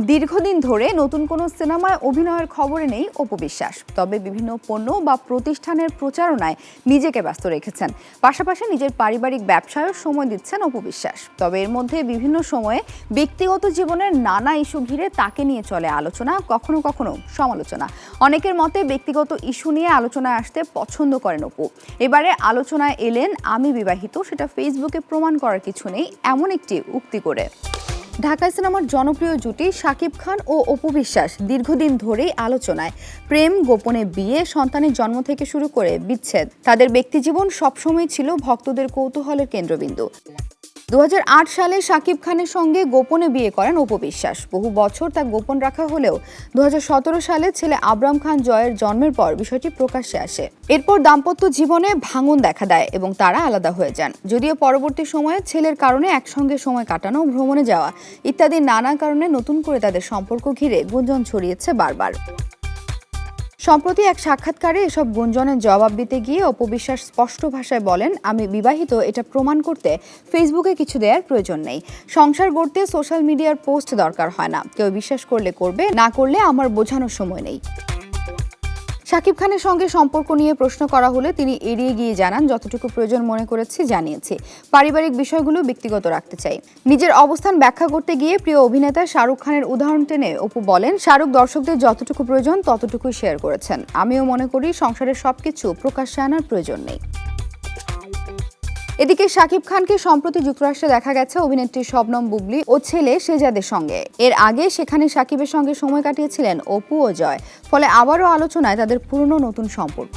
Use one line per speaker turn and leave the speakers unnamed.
দীর্ঘদিন ধরে নতুন কোনো সিনেমায় অভিনয়ের খবরে নেই অপবিশ্বাস তবে বিভিন্ন পণ্য বা প্রতিষ্ঠানের প্রচারণায় নিজেকে ব্যস্ত রেখেছেন। পাশাপাশি নিজের পারিবারিক ব্যবসায়ও সময় দিচ্ছেন অপবিশ্বাস তবে এর মধ্যে বিভিন্ন সময়ে ব্যক্তিগত জীবনের নানা ইস্যু ঘিরে তাকে নিয়ে চলে আলোচনা, কখনো কখনো সমালোচনা। অনেকের মতে ব্যক্তিগত ইস্যু নিয়ে আলোচনায় আসতে পছন্দ করেন অপু। এবারে আলোচনায় এলেন, আমি বিবাহিত, সেটা ফেসবুকে প্রমাণ করার কিছু নেই। এমন একটি উক্তি করে। ঢাকায় সিনেমার জনপ্রিয় জুটি শাকিব খান ও অপু বিশ্বাস দীর্ঘদিন ধরেই আলোচনায়। প্রেম, গোপনে বিয়ে, সন্তানের জন্ম থেকে শুরু করে বিচ্ছেদ। তাদের ব্যক্তিজীবন সবসময় ছিল ভক্তদের কৌতূহলের কেন্দ্রবিন্দু। দুহাজার আট সালে শাকিব খানের সঙ্গে গোপনে বিয়ে করেন অপু বিশ্বাস। বহু বছর তা গোপন রাখা হলেও দু সালে ছেলে আবরাম খান জয়ের জন্মের পর বিষয়টি প্রকাশ্যে আসে। এরপর দাম্পত্য জীবনে ভাঙন দেখা দেয় এবং তারা আলাদা হয়ে যান। যদিও পরবর্তী সময়ে ছেলের কারণে একসঙ্গে সময় কাটানো, ভ্রমণে যাওয়া ইত্যাদি নানা কারণে নতুন করে তাদের সম্পর্ক ঘিরে গুঞ্জন ছড়িয়েছে বারবার। সম্প্রতি এক সাক্ষাৎকারে এসব গুঞ্জনের জবাব দিতে গিয়ে অপবিশ্বাস স্পষ্ট ভাষায় বলেন, আমি বিবাহিত, এটা প্রমাণ করতে ফেসবুকে কিছু দেওয়ার প্রয়োজন নেই। সংসার গড়তে সোশ্যাল মিডিয়ার পোস্ট দরকার হয় না। কেউ বিশ্বাস করলে করবে, না করলে আমার বোঝানোর সময় নেই। শাকিব খানের সঙ্গে সম্পর্ক নিয়ে প্রশ্ন করা হলে তিনি এড়িয়ে গিয়ে জানান, যতটুকু প্রয়োজন মনে করেছি, জানিয়েছি। পারিবারিক বিষয়গুলো ব্যক্তিগত রাখতে চাই। নিজের অবস্থান ব্যাখ্যা করতে গিয়ে প্রিয় অভিনেতা শাহরুখ খানের উদাহরণ টেনে অপু বলেন, শাহরুখ দর্শকদের যতটুকু প্রয়োজন, ততটুকুই শেয়ার করেছেন। আমিও মনে করি সংসারের সবকিছু প্রকাশ্যে আনার প্রয়োজন নেই। এদিকে শাকিব খানকে সম্প্রতি যুক্তরাষ্ট্রে দেখা গেছে অভিনেত্রী শবনম বুবলি ও ছেলে শেজাদের সঙ্গে। এর আগে সেখানে শাকিবের সঙ্গে সময় কাটিয়েছিলেন অপু ও জয়, ফলে আবারও আলোচনায় তাদের পুরনো নতুন সম্পর্ক।